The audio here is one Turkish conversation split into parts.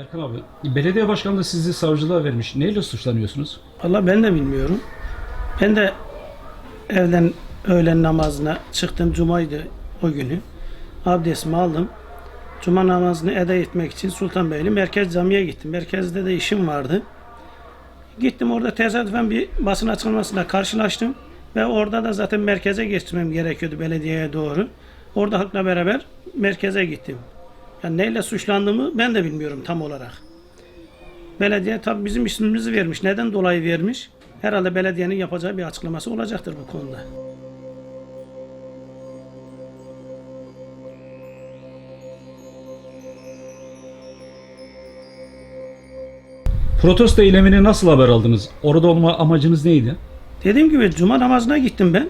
Erkan abi, belediye başkanı da sizi savcılığa vermiş. Neyle suçlanıyorsunuz? Valla ben de bilmiyorum. Ben de evden öğlen namazına çıktım. Cuma'ydı o günü. Abdestimi aldım. Cuma namazını eda etmek için Sultanbeyli Merkez Camii'ye gittim. Merkezde de işim vardı. Gittim orada tesadüfen bir basın açıklamasıyla karşılaştım. Ve orada da zaten merkeze geçmem gerekiyordu belediyeye doğru. Orada halkla beraber merkeze gittim. Yani neyle suçlandığımı ben de bilmiyorum tam olarak. Belediye tabii bizim ismimizi vermiş. Neden dolayı vermiş? Herhalde belediyenin yapacağı bir açıklaması olacaktır bu konuda. Protesto eylemini nasıl haber aldınız? Orada olma amacınız neydi? Dediğim gibi cuma namazına gittim ben.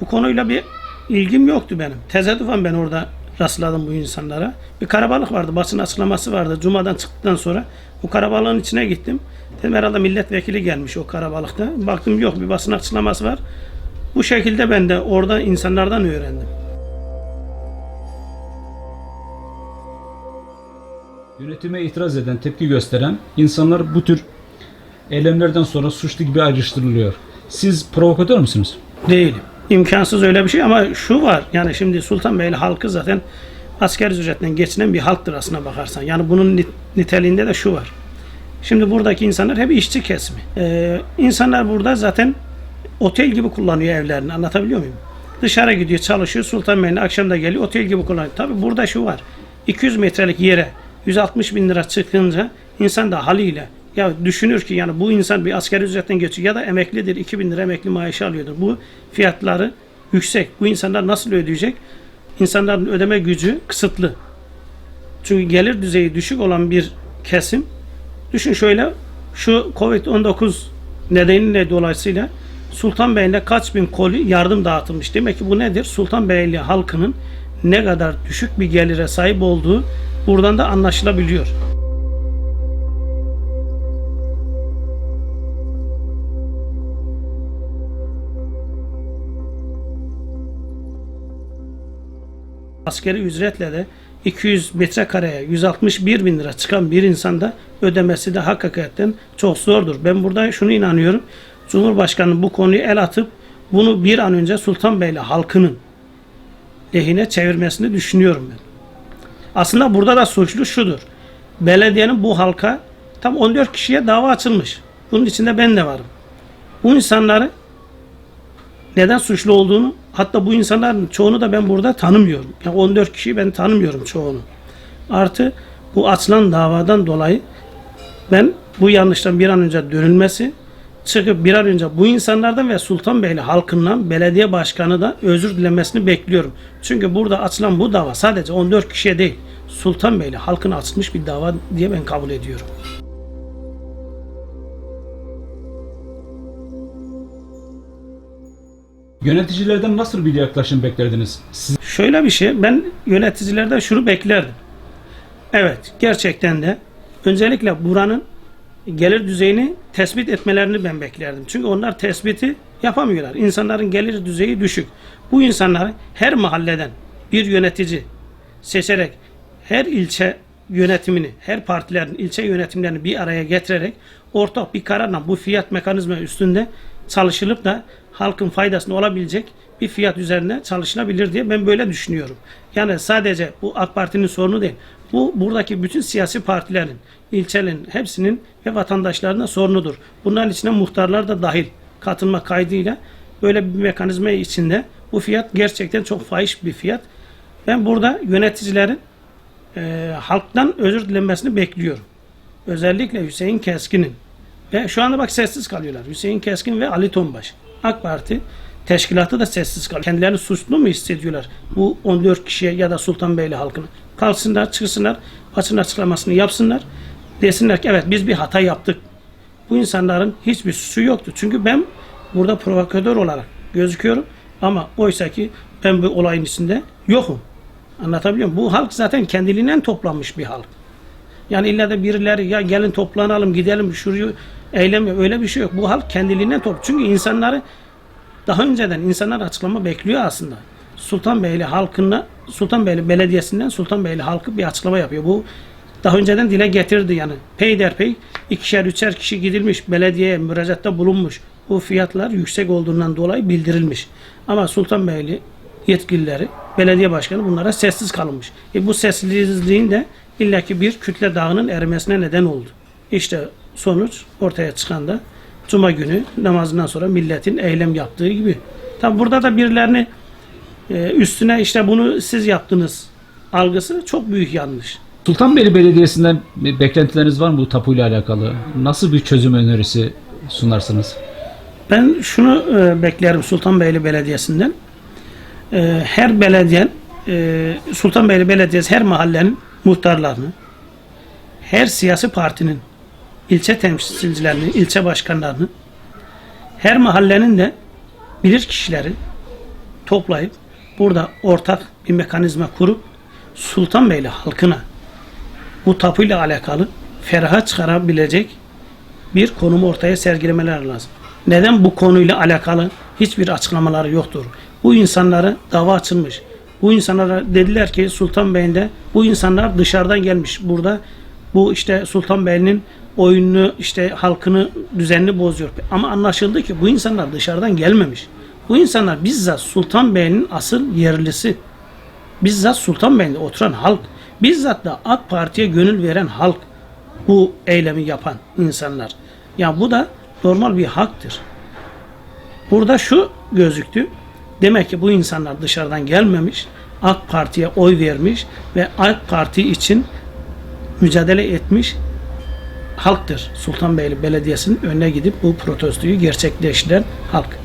Bu konuyla bir ilgim yoktu benim. Tesadüfen ben orada rastladım bu insanlara. Bir karabalık vardı, basın açıklaması vardı. Cumadan çıktıktan sonra bu karabalığın içine gittim. Dedim herhalde milletvekili gelmiş o karabalıkta. Baktım yok bir basın açıklaması var. Bu şekilde ben de orada insanlardan öğrendim. Yönetime itiraz eden, tepki gösteren insanlar bu tür eylemlerden sonra suçlu gibi ayrıştırılıyor. Siz provokatör müsünüz? Değilim. İmkansız öyle bir şey ama şu var. Yani şimdi Sultanbeyli halkı zaten asker ücretten geçinen bir halktır aslına bakarsan. Yani bunun nit- niteliğinde de şu var. Şimdi buradaki insanlar hep işçi kesimi. Ee, insanlar burada zaten otel gibi kullanıyor evlerini. Anlatabiliyor muyum? Dışarı gidiyor, çalışıyor. Sultanbeyli akşam da geliyor, otel gibi kullanıyor. Tabi burada şu var. 200 metrelik yere 160 bin lira çıkınca insan da haliyle ya düşünür ki yani bu insan bir askeri ücretten geçiyor ya da emeklidir 2000 lira emekli maaşı alıyordur. Bu fiyatları yüksek. Bu insanlar nasıl ödeyecek? İnsanların ödeme gücü kısıtlı. Çünkü gelir düzeyi düşük olan bir kesim düşün şöyle şu Covid-19 nedeniyle dolayısıyla Sultanbeyli'ne kaç bin koli yardım dağıtılmış. Demek ki bu nedir? Sultanbeyli halkının ne kadar düşük bir gelire sahip olduğu buradan da anlaşılabiliyor. Askeri ücretle de 200 metrekareye 161 bin lira çıkan bir insanda ödemesi de hakikaten çok zordur. Ben burada şunu inanıyorum. Cumhurbaşkanı bu konuyu el atıp bunu bir an önce Sultanbeyli halkının lehine çevirmesini düşünüyorum ben. Aslında burada da suçlu şudur. Belediyenin bu halka tam 14 kişiye dava açılmış. Bunun içinde ben de varım. Bu insanları neden suçlu olduğunu hatta bu insanların çoğunu da ben burada tanımıyorum. Yani 14 kişiyi ben tanımıyorum çoğunu. Artı bu açılan davadan dolayı ben bu yanlıştan bir an önce dönülmesi çıkıp bir an önce bu insanlardan ve Sultanbeyli halkından belediye başkanı da özür dilemesini bekliyorum. Çünkü burada açılan bu dava sadece 14 kişiye değil Sultanbeyli halkına açılmış bir dava diye ben kabul ediyorum. Yöneticilerden nasıl bir yaklaşım beklerdiniz? Siz Şöyle bir şey, ben yöneticilerden şunu beklerdim. Evet, gerçekten de öncelikle buranın gelir düzeyini tespit etmelerini ben beklerdim. Çünkü onlar tespiti yapamıyorlar. İnsanların gelir düzeyi düşük. Bu insanları her mahalleden bir yönetici seçerek her ilçe yönetimini, her partilerin ilçe yönetimlerini bir araya getirerek ortak bir kararla bu fiyat mekanizma üstünde çalışılıp da halkın faydasına olabilecek bir fiyat üzerinde çalışılabilir diye ben böyle düşünüyorum. Yani sadece bu AK Parti'nin sorunu değil. Bu buradaki bütün siyasi partilerin, ilçelerin hepsinin ve vatandaşların da sorunudur. Bunların içine muhtarlar da dahil katılma kaydıyla böyle bir mekanizma içinde bu fiyat gerçekten çok fahiş bir fiyat. Ben burada yöneticilerin e, halktan özür dilemesini bekliyorum. Özellikle Hüseyin Keskin'in ve şu anda bak sessiz kalıyorlar. Hüseyin Keskin ve Ali Tombaş. AK Parti teşkilatı da sessiz kalıyor. Kendilerini suçlu mu hissediyorlar? Bu 14 kişiye ya da Sultanbeyli halkına. Kalsınlar, çıksınlar, basın açıklamasını yapsınlar. Desinler ki evet biz bir hata yaptık. Bu insanların hiçbir suçu yoktu. Çünkü ben burada provokatör olarak gözüküyorum. Ama oysa ki ben bu olayın içinde yokum. Anlatabiliyor muyum? Bu halk zaten kendiliğinden toplanmış bir halk. Yani illa da birileri ya gelin toplanalım gidelim şurayı eylem öyle bir şey yok. Bu halk kendiliğinden top. Çünkü insanları daha önceden insanlar açıklama bekliyor aslında. Sultanbeyli halkına Sultanbeyli Belediyesi'nden Sultanbeyli halkı bir açıklama yapıyor. Bu daha önceden dile getirdi yani. Peyderpey ikişer üçer kişi gidilmiş, belediyeye müracaatta bulunmuş. Bu fiyatlar yüksek olduğundan dolayı bildirilmiş. Ama Sultanbeyli yetkilileri, belediye başkanı bunlara sessiz kalmış. E bu sessizliğin de illaki bir kütle dağının erimesine neden oldu. İşte sonuç ortaya çıkan da Cuma günü namazından sonra milletin eylem yaptığı gibi. Tabi burada da birilerini e, üstüne işte bunu siz yaptınız algısı çok büyük yanlış. Sultanbeyli Belediyesi'nden beklentileriniz var mı bu tapuyla alakalı? Nasıl bir çözüm önerisi sunarsınız? Ben şunu e, beklerim Sultanbeyli Belediyesi'nden. E, her belediye, e, Sultanbeyli Belediyesi her mahallenin muhtarlarını, her siyasi partinin ilçe temsilcilerini, ilçe başkanlarını, her mahallenin de bilir kişileri toplayıp burada ortak bir mekanizma kurup Sultanbeyli halkına bu tapuyla alakalı feraha çıkarabilecek bir konumu ortaya sergilemeler lazım. Neden bu konuyla alakalı hiçbir açıklamaları yoktur? Bu insanlara dava açılmış. Bu insanlara dediler ki Sultanbeyli'nde bu insanlar dışarıdan gelmiş. Burada bu işte Sultanbeyli'nin oyununu işte halkını düzenini bozuyor. Ama anlaşıldı ki bu insanlar dışarıdan gelmemiş. Bu insanlar bizzat Sultanbeyli'nin asıl yerlisi. Bizzat Sultanbeyli'de oturan halk. Bizzat da AK Parti'ye gönül veren halk bu eylemi yapan insanlar. Ya bu da normal bir haktır. Burada şu gözüktü. Demek ki bu insanlar dışarıdan gelmemiş, AK Parti'ye oy vermiş ve AK Parti için mücadele etmiş halktır. Sultanbeyli Belediyesi'nin önüne gidip bu protestoyu gerçekleştiren halk.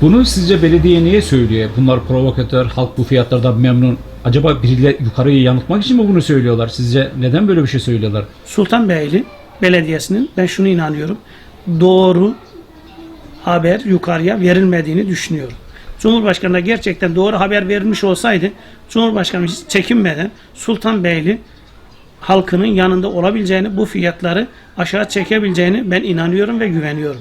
Bunu sizce belediye niye söylüyor? Bunlar provokatör, halk bu fiyatlardan memnun. Acaba biriyle yukarıyı yanıltmak için mi bunu söylüyorlar? Sizce neden böyle bir şey söylüyorlar? Sultanbeyli Belediyesi'nin ben şunu inanıyorum. Doğru haber yukarıya verilmediğini düşünüyorum. Cumhurbaşkanı'na gerçekten doğru haber verilmiş olsaydı Cumhurbaşkanı hiç çekinmeden Sultanbeyli halkının yanında olabileceğini, bu fiyatları aşağı çekebileceğini ben inanıyorum ve güveniyorum.